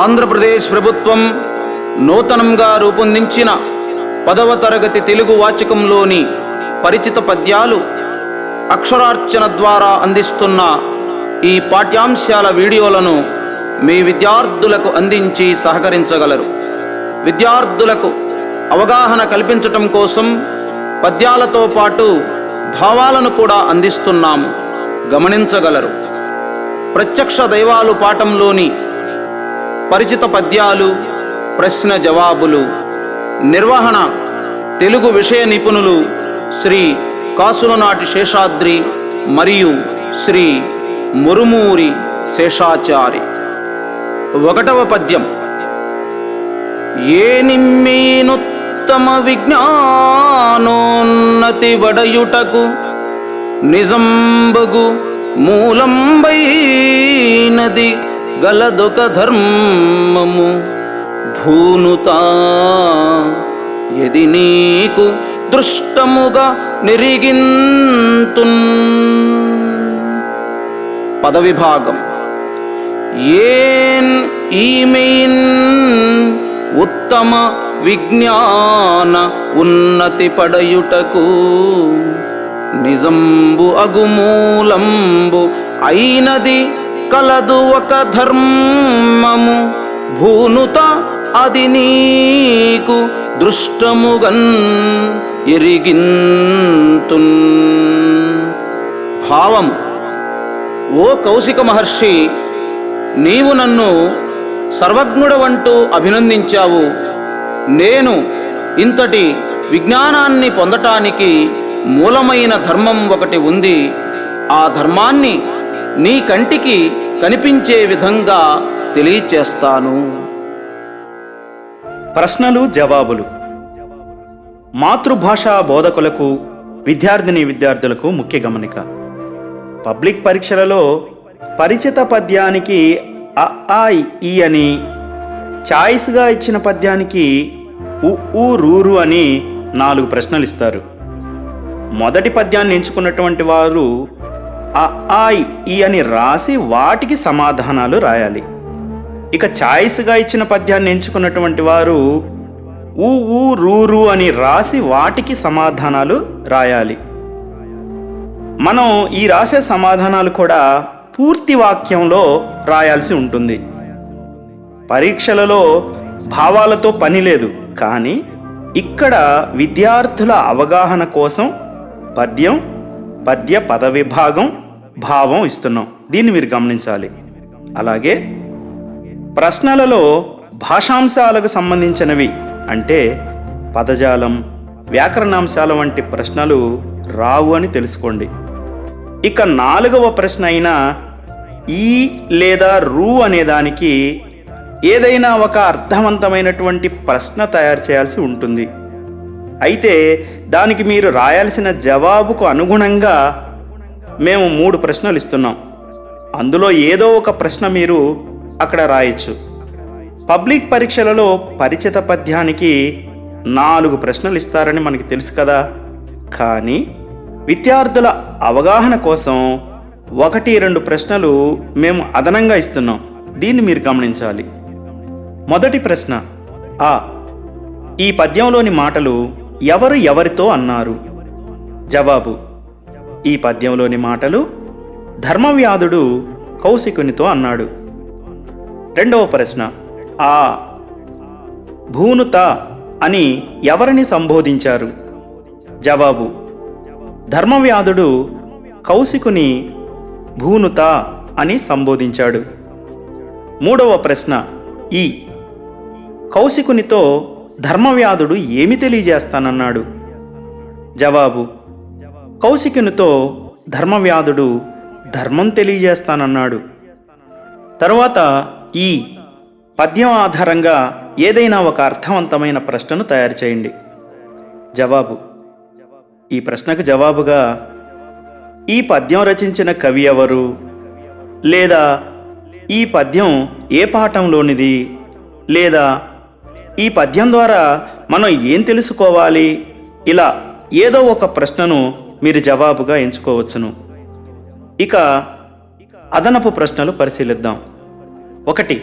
ఆంధ్రప్రదేశ్ ప్రభుత్వం నూతనంగా రూపొందించిన పదవ తరగతి తెలుగు వాచకంలోని పరిచిత పద్యాలు అక్షరార్చన ద్వారా అందిస్తున్న ఈ పాఠ్యాంశాల వీడియోలను మీ విద్యార్థులకు అందించి సహకరించగలరు. విద్యార్థులకు అవగాహన కల్పించటం కోసం పద్యాలతో పాటు భావాలను కూడా అందిస్తున్నాము. గమనించగలరు. ప్రత్యక్ష దైవాలు పాఠంలోని పరిచిత పద్యాలు ప్రశ్న జవాబులు నిర్వహణ తెలుగు విషయ నిపుణులు శ్రీ కాసులనాటి శేషాద్రి మరియు శ్రీ మురుమూరి శేషాచారి. ఒకటవ పద్యం. ఏ నిమ్మీనుత్తమ విజ్ఞానోన్నతి వడయుటకు నిజంబగు మూలంబైనది గలదొక ధర్మము. భూనుతా ఎది నీకు దృష్టముగా నిరిగింతున్. పదవిభాగం. ఏన్ ఈమెయిన్ ఉత్తమ విజ్ఞాన ఉన్నతి పడయుటకు. నిజంబు అగుమూలంబు అయినది కలదు ఒక ధర్మము. భూనుత అది నీకు దృష్టముగన్ ఎరిగింతు భావం ఓ కౌశిక మహర్షి నీవు నన్ను సర్వజ్ఞుడవంటూ అభినందించావు. నేను ఇంతటి విజ్ఞానాన్ని పొందటానికి మూలమైన ధర్మం ఒకటి ఉంది. ఆ ధర్మాన్ని నీ కంటికి కనిపించే విధంగా తెలియచేస్తాను. ప్రశ్నలు జవాబులు. మాతృభాషా బోధకులకు విద్యార్థిని విద్యార్థులకు ముఖ్య గమనిక. పబ్లిక్ పరీక్షలలో పరిచిత పద్యానికి అ ఆ ఈ అని ఛాయిస్గా ఇచ్చిన పద్యానికి ఉ ఊ రూరు అని నాలుగు ప్రశ్నలు ఇస్తారు మొదటి పద్యాన్ని ఎంచుకున్నటువంటి వారు అ ఈ అని రాసి వాటికి సమాధానాలు రాయాలి. ఇక ఛాయిస్గా ఇచ్చిన పద్యాన్ని ఎంచుకున్నటువంటి వారు ఊ ఊ రూరు అని రాసి వాటికి సమాధానాలు రాయాలి. మనం ఈ రాసే సమాధానాలు కూడా పూర్తి వాక్యంలో రాయాల్సి ఉంటుంది. పరీక్షలలో భావాలతో పని లేదు కానీ ఇక్కడ విద్యార్థుల అవగాహన కోసం పద్యం పద్య పద విభాగం భావం ఇస్తున్నాం. దీన్ని మీరు గమనించాలి. అలాగే ప్రశ్నలలో భాషాంశాలకు సంబంధించినవి అంటే పదజాలం వ్యాకరణాంశాల వంటి ప్రశ్నలు రావు అని తెలుసుకోండి. ఇక నాలుగవ ప్రశ్న అయిన ఈ లేదా రూ అనే దానికి ఏదైనా ఒక అర్థవంతమైనటువంటి ప్రశ్న తయారు చేయాల్సి ఉంటుంది. అయితే దానికి మీరు రాయాల్సిన జవాబుకు అనుగుణంగా మేము మూడు ప్రశ్నలు ఇస్తున్నాం. అందులో ఏదో ఒక ప్రశ్న మీరు అక్కడ రాయొచ్చు. పబ్లిక్ పరీక్షలలో పరిచిత పద్యానికి నాలుగు ప్రశ్నలు ఇస్తారని మనకి తెలుసు కదా. కానీ విద్యార్థుల అవగాహన కోసం ఒకటి రెండు ప్రశ్నలు మేము అదనంగా ఇస్తున్నాం. దీన్ని మీరు గమనించాలి. మొదటి ప్రశ్న ఆ ఈ పద్యంలోని మాటలు ఎవరు ఎవరితో అన్నారు? జవాబు ఈ పద్యంలోని మాటలు ధర్మవ్యాధుడు కౌశికునితో అన్నాడు. రెండవ ప్రశ్న ఆ భూనుత అని ఎవరిని సంబోధించారు? జవాబు ధర్మవ్యాధుడు కౌశికుని భూనుత అని సంబోధించాడు. మూడవ ప్రశ్న ఈ కౌశికునితో ధర్మవ్యాధుడు ఏమి తెలియజేస్తానన్నాడు? జవాబు కౌశికునితో ధర్మవ్యాధుడు ధర్మం తెలియజేస్తానన్నాడు. తరువాత ఈ పద్యం ఆధారంగా ఏదైనా ఒక అర్థవంతమైన ప్రశ్నను తయారు చేయండి. జవాబు ఈ ప్రశ్నకు జవాబుగా ఈ పద్యం రచించిన కవి ఎవరు? లేదా ఈ పద్యం ఏ పాఠంలోనిది? లేదా ఈ పద్యం ద్వారా మనం ఏం తెలుసుకోవాలి? ఇలా ఏదో ఒక ప్రశ్నను మీరు జవాబుగా ఎంచుకోవచ్చును. ఇక అదనపు ప్రశ్నలు పరిశీలిద్దాం. ఒకటి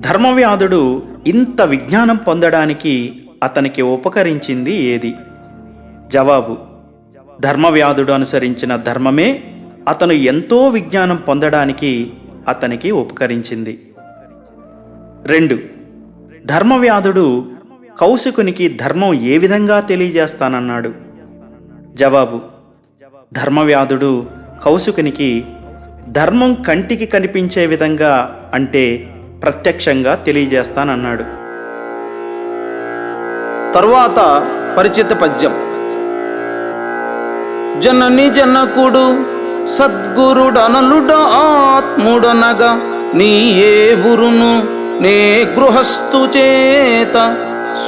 ధర్మవ్యాధుడు ఇంత విజ్ఞానం పొందడానికి అతనికి ఉపకరించింది ఏది? జవాబు ధర్మవ్యాధుడు అనుసరించిన ధర్మమే అతను ఎంతో విజ్ఞానం పొందడానికి అతనికి ఉపకరించింది. రెండు ధర్మవ్యాధుడు కౌశికునికి ధర్మం ఏ విధంగా తెలియజేస్తానన్నాడు? జవాబు ధర్మవ్యాధుడు కౌశికునికి ధర్మం కంటికి కనిపించే విధంగా అంటే ప్రత్యక్షంగా తెలియజేస్తానన్నాడు. తరువాత పరిచిత పద్యం. జనని జనకుడు సద్గురుడనలుడ ఆత్ముడనగా నీ ఏ ఊరును నే గృహస్థు చేత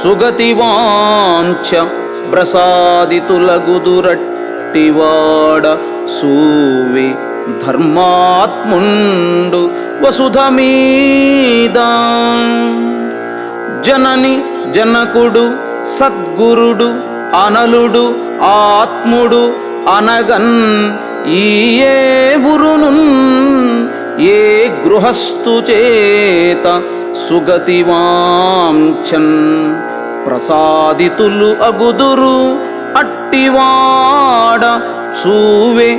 సుగతి వాంఛ ప్రసాదితులగుదురట్టివాడ సూవి ధర్మాత్ముండు వసుధమీద. జనని జనకుడు సద్గురుడు అనలుడు ఆత్ముడు అనగన్ ఈయే ఏ ఏ గృహస్థు చేత సుగతివాంఛన్ ప్రసాదితులు అగుదురు అట్టివాడ చూవే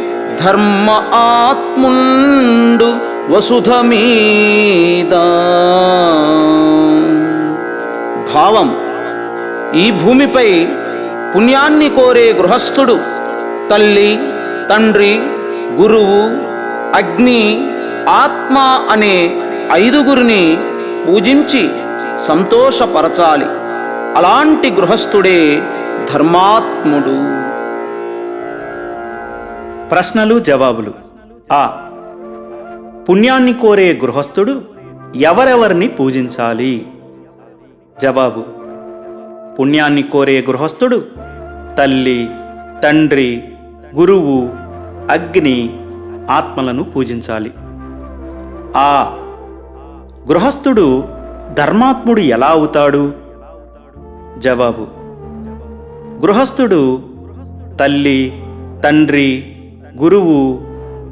ధర్మ ఆత్ముండు వసుధ మీద భావం ఈ భూమిపై పుణ్యాన్ని కోరే గృహస్థుడు తల్లి తండ్రి గురువు అగ్ని ఆత్మ అనే ఐదుగురిని పూజించి సంతోషపరచాలి. అలాంటి గృహస్థుడే ధర్మాత్ముడు. ప్రశ్నలు జవాబులు. ఆ. పుణ్యాన్ని కోరే గృహస్థుడు ఎవరెవరిని పూజించాలి? జవాబు. పుణ్యాన్ని కోరే గృహస్థుడు తల్లి తండ్రి గురువు అగ్ని ఆత్మలను పూజించాలి. ఆ. గృహస్థుడు ధర్మాత్ముడు ఎలా అవుతాడు? జవాబు. గృహస్థుడు తల్లి తండ్రి గురువు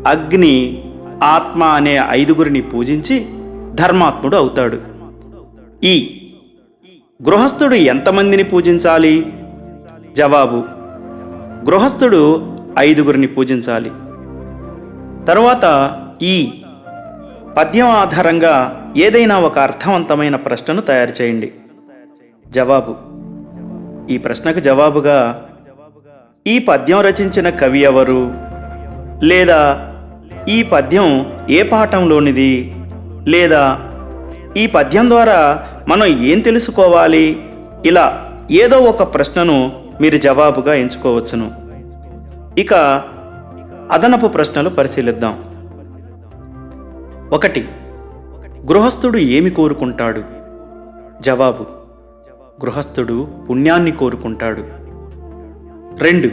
అగ్ని ఆత్మ అనే ఐదుగురిని పూజించి ధర్మాత్ముడు అవుతాడు. ఈ గృహస్థుడు ఎంతమందిని పూజించాలి? జవాబు. గృహస్థుడు ఐదుగురిని పూజించాలి. తరువాత ఈ పద్యం ఆధారంగా ఏదైనా ఒక అర్థవంతమైన ప్రశ్నను తయారు చేయండి. జవాబు. ఈ ప్రశ్నకు జవాబుగా ఈ పద్యం రచించిన కవి ఎవరు? లేదా ఈ పద్యం ఏ పాఠంలోనిది? లేదా ఈ పద్యం ద్వారా మనం ఏం తెలుసుకోవాలి? ఇలా ఏదో ఒక ప్రశ్నను మీరు జవాబుగా ఎంచుకోవచ్చును. ఇక అదనపు ప్రశ్నలు పరిశీలిద్దాం. ఒకటి గృహస్థుడు ఏమి కోరుకుంటాడు? జవాబు గృహస్థుడు పుణ్యాన్ని కోరుకుంటాడు. రెండు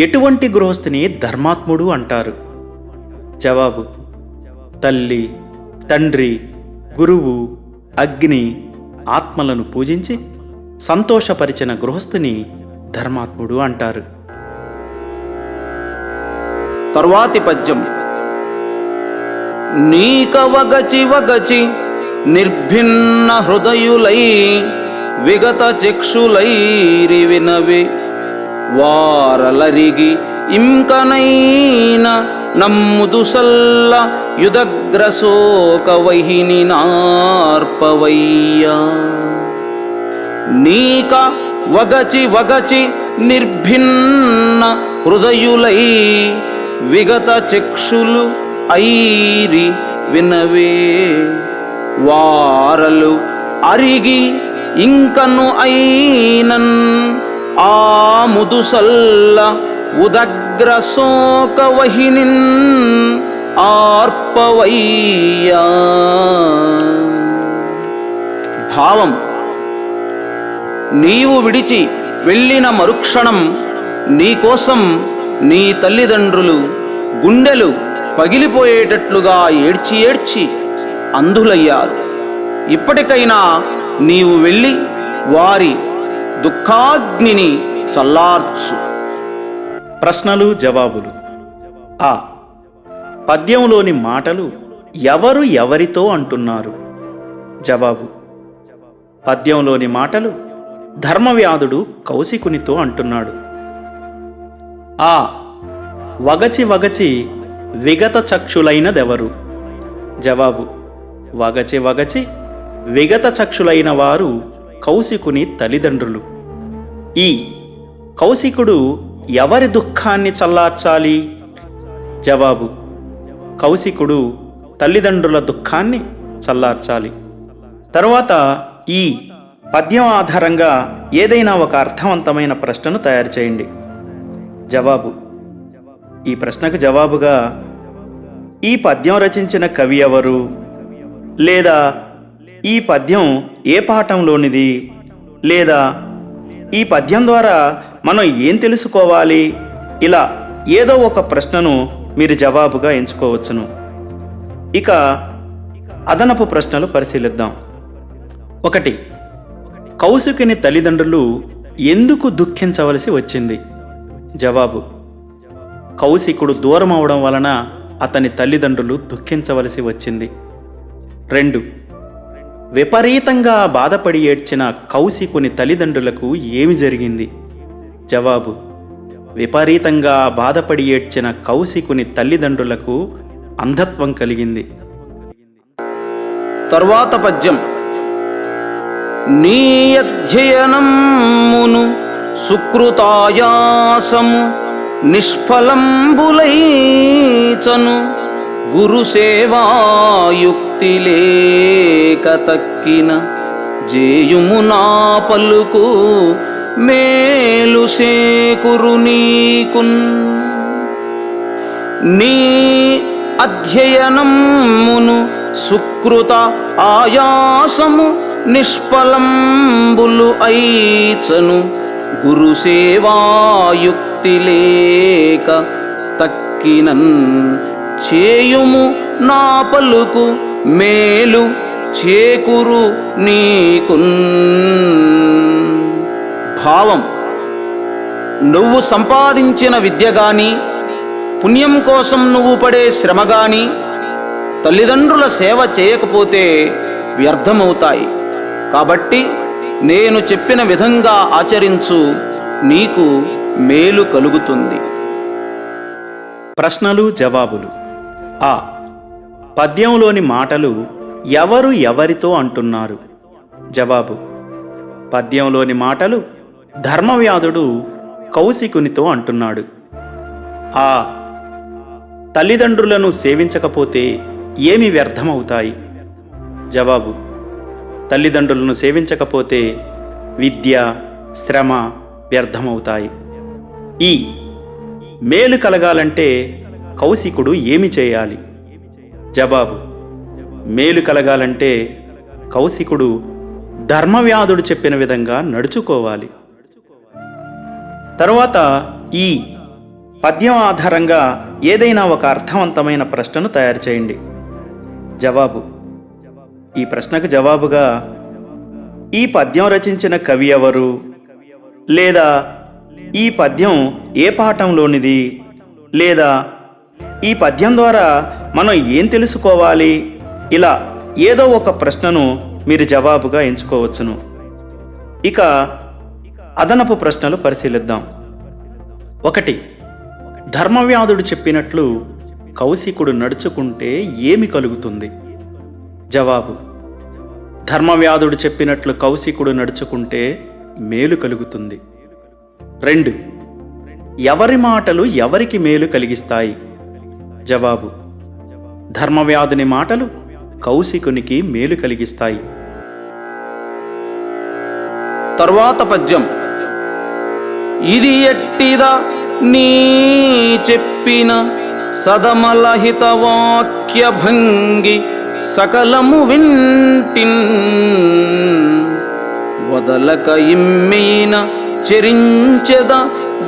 ఎటువంటి గృహస్థుని ధర్మాత్ముడు అంటారు? జవాబు తల్లి తండ్రి గురువు అగ్ని ఆత్మలను పూజించి సంతోషపరిచిన గృహస్థుని ధర్మాత్ముడు అంటారు. తరువాతి పద్యం. నీకవగచి వగచి నిర్భిన్న హృదయులై విగత చక్షులైరి వినవి వారలరిగి ఇంకనైన నమ్ముదుసల్ల యుదగ్రశోక వహిని నార్పవయ్యా నీక వగచి వగచి నిర్భిన్న హృదయులై విగత చక్షులు ఐరి వినవే. వారలు అరిగి ఇంకను అయినన్. ఆ ముదుసల్ల ఉదగ్ర శోకవహినిన్ ఆర్పవయ్యా. భావం. నీవు విడిచి వెళ్ళిన మరుక్షణం నీకోసం నీ తల్లిదండ్రులు గుండెలు పగిలిపోయేటట్లుగా ఏడ్చి ఏడ్చి అంధులయ్యారు. ఇప్పటికైనా నీవు వెళ్ళి వారి దుఃఖాగ్నిని చల్లార్చు. ప్రశ్నలు జవాబులు. ఆ. పద్యంలోని మాటలు ఎవరు ఎవరితో అంటున్నారు? జవాబు. పద్యంలోని మాటలు ధర్మవ్యాధుడు కౌశికునితో అంటున్నాడు. ఆ. వగచి వగచి విగత చక్షులైనదెవరు జవాబు వగచి వగచి విగత చక్షులైన వారు కౌశికుని తల్లిదండ్రులు. ఈ కౌశికుడు ఎవరి దుఃఖాన్ని చల్లార్చాలి? జవాబు కౌశికుడు తల్లిదండ్రుల దుఃఖాన్ని చల్లార్చాలి. తరువాత ఈ పద్యం ఆధారంగా ఏదైనా ఒక అర్థవంతమైన ప్రశ్నను తయారు చేయండి. జవాబు ఈ ప్రశ్నకు జవాబుగా ఈ పద్యం రచించిన కవి ఎవరు? లేదా ఈ పద్యం ఏ పాఠంలోనిది? లేదా ఈ పద్యం ద్వారా మనం ఏం తెలుసుకోవాలి? ఇలా ఏదో ఒక ప్రశ్నను మీరు జవాబుగా ఎంచుకోవచ్చును. ఇక అదనపు ప్రశ్నలు పరిశీలిద్దాం. ఒకటి కౌశికుని తల్లిదండ్రులు ఎందుకు దుఃఖించవలసి వచ్చింది? జవాబు కౌశికుడు దూరం అవడం వలన అతని తల్లిదండ్రులు దుఃఖించవలసి వచ్చింది. రెండు విపరీతంగా బాధపడి ఏడ్చిన కౌశికుని తల్లిదండ్రులకు ఏమి జరిగింది? జవాబు విపరీతంగా బాధపడి ఏడ్చిన కౌశికుని తల్లిదండ్రులకు అంధత్వం కలిగింది. తరువాత పద్యం నీ అధ్యయనమును సుకృతాయాసము. నిష్ఫలంబులైచను గురుసేవాయుక్తి లేక తక్కిన జేయుము నా పలుకు మేలు సేకురు నీకున్. నీ అధ్యయనమును సుకృత ఆయాసము నిష్ఫలంబులు ఐచను గురుసేవాయుక్తి లేక తక్కినన్ చేయుము నా పలుకు మేలు చేకురు నీకున్. భావం నువ్వు సంపాదించిన విద్య గాని పుణ్యం కోసం నువ్వు పడే శ్రమ గాని తల్లిదండ్రుల సేవ చేయకపోతే వ్యర్థమవుతాయి. కాబట్టి నేను చెప్పిన విధంగా ఆచరించు నీకు మేలు కలుగుతుంది. ప్రశ్నలు జవాబులు. ఆ. పద్యంలోని మాటలు ఎవరు ఎవరితో అంటున్నారు? జవాబు. పద్యంలోని మాటలు ధర్మవ్యాధుడు కౌశికునితో అంటున్నాడు. ఆ. తల్లిదండ్రులను సేవించకపోతే ఏమి వ్యర్థమవుతాయి? జవాబు. తల్లిదండ్రులను సేవించకపోతే విద్య శ్రమ వ్యర్థమవుతాయి. ఈ మేలు కలగాలంటే కౌశికుడు ఏమి చేయాలి? జవాబు మేలు కలగాలంటే కౌశికుడు ధర్మవ్యాధుడు చెప్పిన విధంగా నడుచుకోవాలి. తరువాత ఈ పద్యం ఆధారంగా ఏదైనా ఒక అర్థవంతమైన ప్రశ్నను తయారు చేయండి. జవాబు ఈ ప్రశ్నకు జవాబుగా ఈ పద్యం రచించిన కవి ఎవరు? లేదా ఈ పద్యం ఏ పాఠంలోనిది? లేదా ఈ పద్యం ద్వారా మనం ఏం తెలుసుకోవాలి? ఇలా ఏదో ఒక ప్రశ్నను మీరు జవాబుగా ఎంచుకోవచ్చును. ఇక అదనపు ప్రశ్నలు పరిశీలిద్దాం. ఒకటి ధర్మవ్యాధుడు చెప్పినట్లు కౌశికుడు నడుచుకుంటే ఏమి కలుగుతుంది? జవాబు ధర్మవ్యాధుడు చెప్పినట్లు కౌశికుడు నడుచుకుంటే మేలు కలుగుతుంది. రెండు ఎవరి మాటలు ఎవరికి మేలు కలిగిస్తాయి? జవాబు ధర్మవ్యాధుని మాటలు కౌశికునికి మేలు కలిగిస్తాయి. తరువాత పద్యం ఇది ఎట్టిదా నీ చెప్పిన సదమలహిత వాక్య భంగి సకలము వింటిన్. వదలక ఇమ్మైన చెరించెద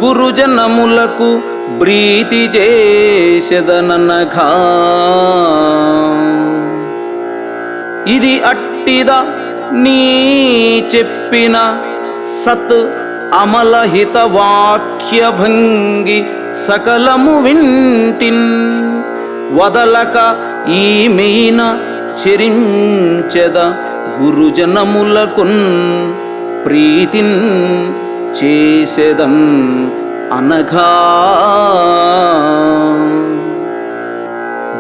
గురుజనములకు ప్రీతి చేసెదననఘా ఇది అట్టిద నీ చెప్పిన సత్ అమలహిత వాక్యభంగి సకలము వింటిన్. వదలక ఈ మీన చెరించెద గురుజనములకున్ ప్రీతిన్ చేసేదన్ అనఘా.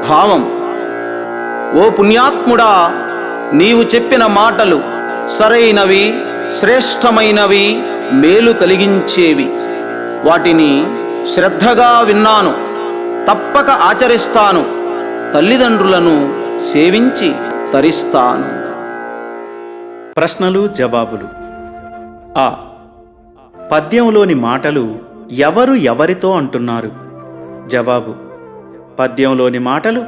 భావం ఓ పుణ్యాత్ముడా నీవు చెప్పిన మాటలు సరైనవి శ్రేష్టమైనవి మేలు కలిగించేవి. వాటిని శ్రద్ధగా విన్నాను తప్పక ఆచరిస్తాను. తల్లిదండ్రులను సేవించి తరిస్తాను. ప్రశ్నలు జవాబులు. ఆ పద్యంలోని మాటలు ఎవరు ఎవరితో అంటున్నారు? జవాబు పద్యంలోని మాటలు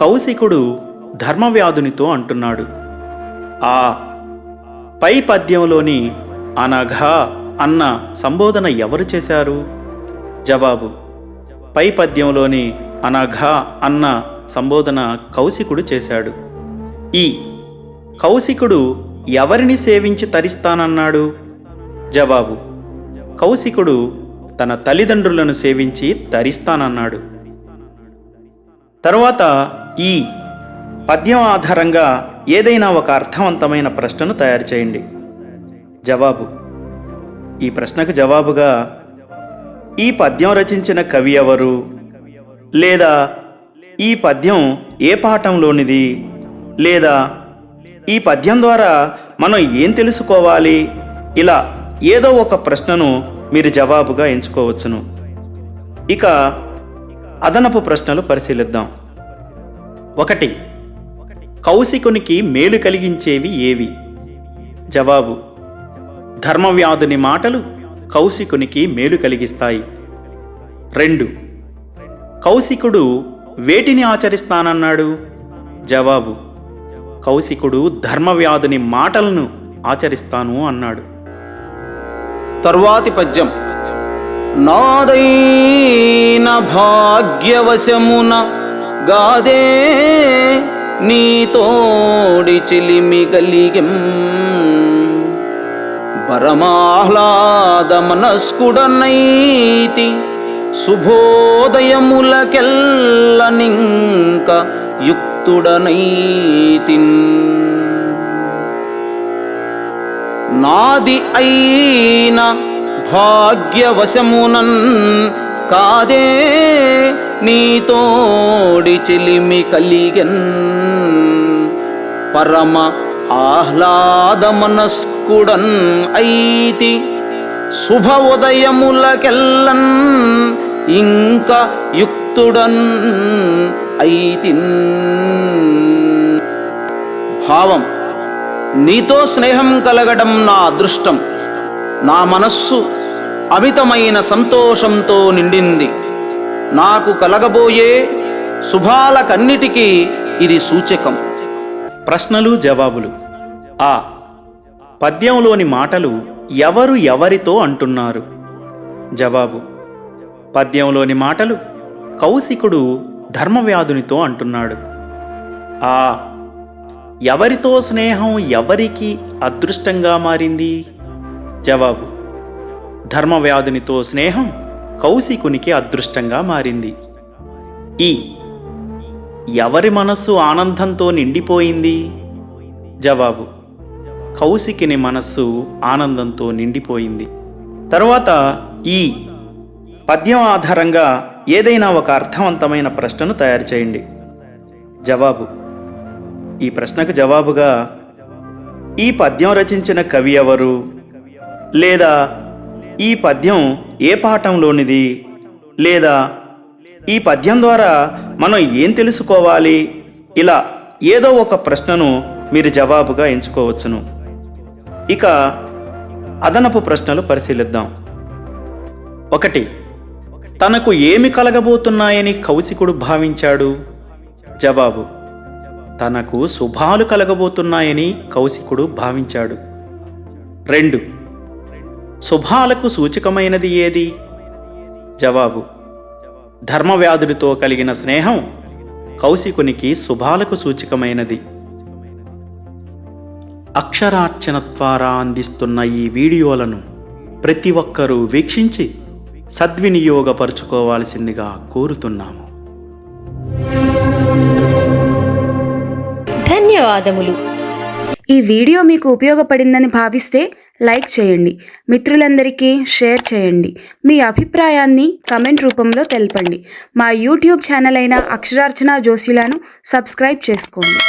కౌశికుడు ధర్మవ్యాధునితో అంటున్నాడు. ఆ పై పద్యంలోని అనఘా అన్న సంబోధన ఎవరు చేశారు? జవాబు పై పద్యంలోని అనఘా అన్న సంబోధన కౌశికుడు చేశాడు. ఈ కౌశికుడు ఎవరిని సేవించి తరిస్తానన్నాడు? జవాబు కౌశికుడు తన తల్లిదండ్రులను సేవించి తరిస్తానన్నాడు. తరువాత ఈ పద్యం ఆధారంగా ఏదైనా ఒక అర్థవంతమైన ప్రశ్నను తయారు చేయండి. జవాబు ఈ ప్రశ్నకు జవాబుగా ఈ పద్యం రచించిన కవి ఎవరు? లేదా ఈ పద్యం ఏ పాఠంలోనిది? లేదా ఈ పద్యం ద్వారా మనం ఏం తెలుసుకోవాలి? ఇలా ఏదో ఒక ప్రశ్నను మీరు జవాబుగా ఎంచుకోవచ్చును. ఇక అదనపు ప్రశ్నలు పరిశీలిద్దాం. ఒకటి కౌశికునికి మేలు కలిగించేవి ఏవి? జవాబు ధర్మవ్యాధుని మాటలు కౌశికునికి మేలు కలిగిస్తాయి. రెండు కౌశికుడు వేటిని ఆచరిస్తానన్నాడు? జవాబు కౌశికుడు ధర్మవ్యాధుని మాటలను ఆచరిస్తాను అన్నాడు. తర్వాతి పద్యం నాదైన భాగ్యవశమున గాదే నీతోడి చిలిమి గలిగెం. పరమాహ్లాద మనస్కుడనైతి శుభోదయములకెల్లనింక యుక్తుడనైతిన్ నాది అయిన భాగ్యవశమునన్ కాదే నీతోడి చెలిమి కలిగెన్. పరమ ఆహ్లాద మనస్కుడన్ ఐతి శుభ ఉదయములకెల్లన్ ఇంక యుక్తుడన్ ఐతిన్. భావం నీతో స్నేహం కలగడం నా అదృష్టం. నా మనస్సు అమితమైన సంతోషంతో నిండింది. నాకు కలగబోయే శుభాలకన్నిటికీ ఇది సూచకం. ప్రశ్నలు జవాబులు. ఆ పద్యంలోని మాటలు ఎవరు ఎవరితో అంటున్నారు? జవాబు పద్యంలోని మాటలు కౌశికుడు ధర్మవ్యాధునితో అంటున్నాడు. ఆ ఎవరితో స్నేహం ఎవరికి అదృష్టంగా మారింది? జవాబు ధర్మవ్యాధునితో స్నేహం కౌశికునికి అదృష్టంగా మారింది. ఈ ఎవరి మనస్సు ఆనందంతో నిండిపోయింది? జవాబు కౌశికిని మనస్సు ఆనందంతో నిండిపోయింది. తరువాత ఈ పద్యం ఆధారంగా ఏదైనా ఒక అర్థవంతమైన ప్రశ్నను తయారు చేయండి. జవాబు. ఈ ప్రశ్నకు జవాబుగా ఈ పద్యం రచించిన కవి ఎవరు? లేదా ఈ పద్యం ఏ పాఠంలోనిది? లేదా ఈ పద్యం ద్వారా మనం ఏం తెలుసుకోవాలి? ఇలా ఏదో ఒక ప్రశ్నను మీరు జవాబుగా ఎంచుకోవచ్చును. ఇక అదనపు ప్రశ్నలు పరిశీలిద్దాం. ఒకటి తనకు ఏమి కలగబోతున్నాయని కౌశికుడు భావించాడు. జవాబు తనకు శుభాలు కలగబోతున్నాయని కౌశికుడు భావించాడు. రెండు శుభాలకు సూచకమైనది ఏది? జవాబు ధర్మవ్యాధుడితో కలిగిన స్నేహం కౌశికునికి శుభాలకు సూచకమైనది. అక్షరార్చన ద్వారా అందిస్తున్న ఈ వీడియోలను ప్రతి ఒక్కరూ వీక్షించి సద్వినియోగపరుచుకోవాల్సిందిగా కోరుతున్నాము. ధన్యవాదములు. ఈ వీడియో మీకు ఉపయోగపడిందని భావిస్తే లైక్ చేయండి. మిత్రులందరికీ షేర్ చేయండి. మీ అభిప్రాయాన్ని కమెంట్ రూపంలో తెలపండి. మా యూట్యూబ్ ఛానల్ అయిన అక్షరార్చన జోషిలాను సబ్స్క్రైబ్ చేసుకోండి.